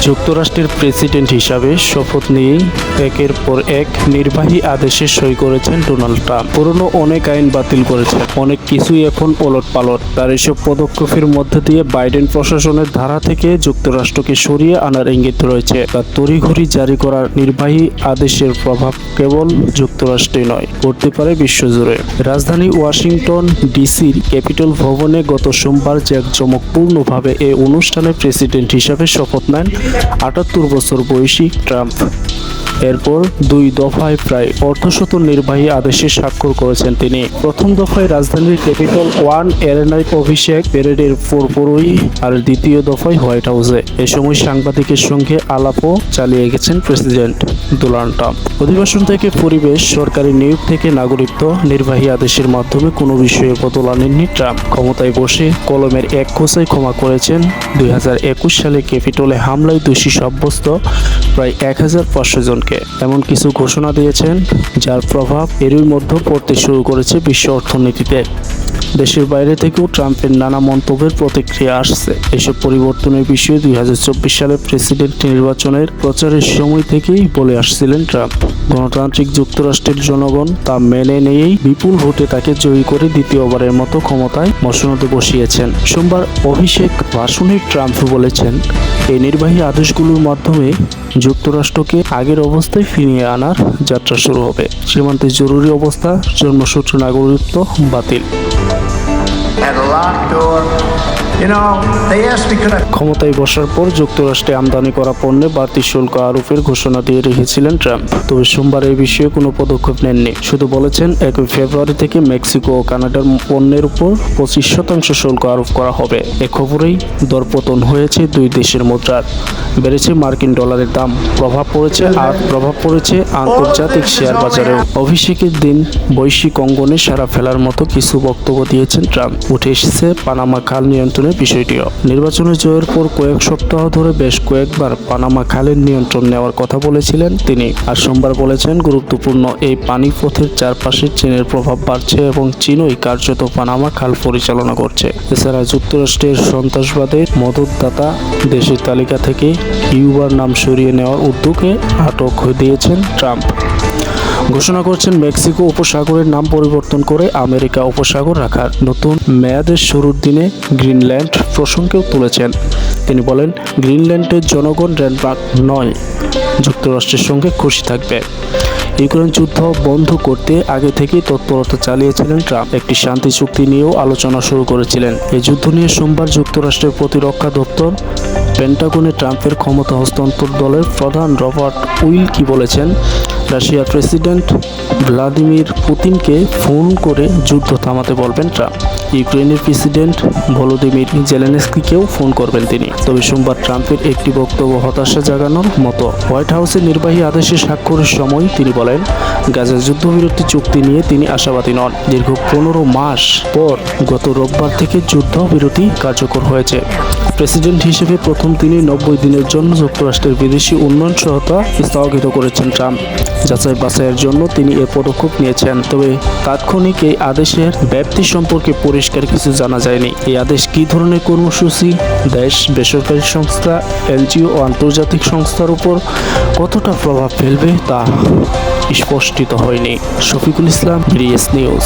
যুক্তরাষ্ট্রের প্রেসিডেন্ট হিসাবে শপথ নিয়েই একের পর এক নির্বাহী আদেশে সই করেছেন ডোনাল্ড ট্রাম্প। পুরনো অনেক আইন বাতিল করেছেন অনেক কিছুই এখন ওলট পালট তার এসব পদক্ষেপের মধ্যে দিয়ে বাইডেন প্রশাসনের ধারা থেকে যুক্তরাষ্ট্রকে সরিয়ে আনার ইঙ্গিত রয়েছে। তার তড়িঘড়ি জারি করা নির্বাহী আদেশের প্রভাব কেবল যুক্তরাষ্ট্রে নয় পড়তে পারে বিশ্বজুড়ে। রাজধানী ওয়াশিংটন ডিসির ক্যাপিটল ভবনে গত সোমবার জাঁকজমকপূর্ণভাবে এ অনুষ্ঠানে প্রেসিডেন্ট হিসাবে শপথ নেন আটাত্তর বছর বয়সী ট্রাম্প। এরপর দুই দফায় প্রায় অর্ধশত নির্বাহী আদেশে স্বাক্ষর করেছেন তিনি। প্রথম দফায় রাজধানীর ক্যাপিটল ওয়ান এরেনায় অভিষেক প্যারেডের পরপরই আর দ্বিতীয় দফায় হোয়াইট হাউসে। এ সময় সাংবাদিকের সঙ্গে আলাপও চালিয়ে গেছেন প্রেসিডেন্ট ডোনাল্ড ট্রাম্প। অধিবেশন থেকে পরিবেশ, সরকারি নিয়োগ থেকে নাগরিকত্ব, নির্বাহী আদেশের মাধ্যমে কোনো বিষয়ে বদল আনেননি ট্রাম্প। ক্ষমতায় বসে কলমের এক কোষায় ক্ষমা করেছেন দুই হাজার একুশ সালে ক্যাপিটলে হামলায় দোষী সাব্যস্ত প্রায় এক হাজার পাঁচশো জনকে। এমন কিছু ঘোষণা দিয়েছেন, যার প্রভাব এরই মধ্যে পড়তে শুরু করেছে বিশ্ব অর্থনীতিতে। দেশের বাইরে থেকেও ট্রাম্পের নানা মন্তব্যের প্রতিক্রিয়া আসছে। এসব পরিবর্তনের বিষয়ে দুই সালে প্রেসিডেন্ট নির্বাচনের প্রচারের সময় থেকেই বলে আসছিলেন ট্রাম্প। গণতান্ত্রিক যুক্তরাষ্ট্রের জনগণ তা মেনে নিয়েই বিপুল ভোটে তাকে জয়ী করে দ্বিতীয়বারের মতো ক্ষমতায় মসনদে বসিয়েছেন। সোমবার অভিষেক ভাষণে ট্রাম্প বলেছেন এই নির্বাহী আদেশগুলোর মাধ্যমে যুক্তরাষ্ট্রকে আগের অবস্থায় ফিরিয়ে আনার যাত্রা শুরু হবে। সীমান্তে জরুরি অবস্থা, জন্মসূত্র নাগরিকত্ব বাতিল। At a locked door. ক্ষমতায় বসার পর যুক্তরাষ্ট্রে আমদানি করা পণ্যে বাড়তি শুল্ক আরোপের ঘোষণা দিয়ে রেখেছিলেন ট্রাম্প। তবে সোমবার এই বিষয়ে কোনো পদক্ষেপ নেননি। শুধু বলেছেন, একই ফেব্রুয়ারি থেকে মেক্সিকো ও কানাডার পণ্যের উপর পঁচিশ শতাংশ শুল্ক আরোপ করা হবে। এ খবরেই দরপতন হয়েছে দুই দেশের মুদ্রার। বেড়েছে মার্কিন ডলারের দাম। প্রভাব পড়েছে আর প্রভাব পড়েছে আন্তর্জাতিক শেয়ার বাজারেও। অভিষেকের দিন বৈশ্বিক অঙ্গনে সারা ফেলার মতো কিছু বক্তব্য দিয়েছেন ট্রাম্প। উঠে এসেছে পানামা খাল নিয়ন্ত্রণের বিষয়টিও নির্বাচনের জয়ের পর কয়েক সপ্তাহ ধরে বেশ কয়েকবার পানামা খালের নিয়ন্ত্রণ নেওয়ার কথা বলেছিলেন তিনি। আর সোমবার বলেছেন, গুরুত্বপূর্ণ এই পানিপথের চারপাশে চীনের প্রভাব বাড়ছে এবং চীনই কার্যত পানামা খাল পরিচালনা করছে। এছাড়া যুক্তরাষ্ট্রের সন্ত্রাসবাদের মদতদাতা দেশের তালিকা থেকে ইউবার নাম সরিয়ে নেওয়ার উদ্যোগে আটক দিয়েছেন ট্রাম্প। ঘোষণা করছেন মেক্সিকো উপসাগরের নাম পরিবর্তন করে আমেরিকা উপসাগর রাখার নতুন মেয়াদের শুরুর দিনে গ্রিনল্যান্ড প্রসঙ্গেও তুলেছেন। তিনি বলেন, গ্রিনল্যান্ডের জনগণ ডেনমার্ক নয়, যুক্তরাষ্ট্রের সঙ্গে খুশি থাকবে। ইউক্রেন যুদ্ধ বন্ধ করতে আগে থেকেই তৎপরতা চালিয়েছিলেন ট্রাম্প। একটি শান্তি চুক্তি নিয়েও আলোচনা শুরু করেছিলেন। এই যুদ্ধ নিয়ে সোমবার যুক্তরাষ্ট্রের প্রতিরক্ষা দপ্তর পেন্টাগনে ট্রাম্পের ক্ষমতা হস্তান্তর দলের প্রধান রবার্ট উইল কি বলেছেন রাশিয়ার প্রেসিডেন্ট ভ্লাদিমির পুতিনকে ফোন করে যুদ্ধ থামাতে বলবেন ট্রাম্প। ইউক্রেনের প্রেসিডেন্ট ভলোদিমির জেলেনস্কিকেও ফোন করবেন তিনি। তবে সোমবার ট্রাম্পের একটি বক্তব্য হতাশা জাগানোর মতো। হোয়াইট হাউসের নির্বাহী আদেশে স্বাক্ষরের সময় তিনি বলেন, গাজা যুদ্ধবিরতি চুক্তি নিয়ে তিনি আশাবাদী নন। দীর্ঘ পনেরো মাস পর গত রোববার থেকে যুদ্ধবিরতি কার্যকর হয়েছে। প্রেসিডেন্ট হিসেবে প্রথম তিনি নব্বই দিনের জন্য যুক্তরাষ্ট্রের বিদেশি উন্নয়ন সহায়তা স্থগিত করেছেন ট্রাম্প। যাচাই বাছাইয়ের জন্য তিনি এ পদক্ষেপ নিয়েছেন। তবে তাৎক্ষণিক এই আদেশের ব্যাপ্তি সম্পর্কে পরিষ্কার কিছু জানা যায়নি। এই আদেশ কি ধরনের কর্মসূচি? দেশ, বেসরকারি সংস্থা, এনজিও ও আন্তর্জাতিক সংস্থার উপর কতটা প্রভাব ফেলবে তা স্পষ্টিত হয়নি। Shafiqul Islam BS news.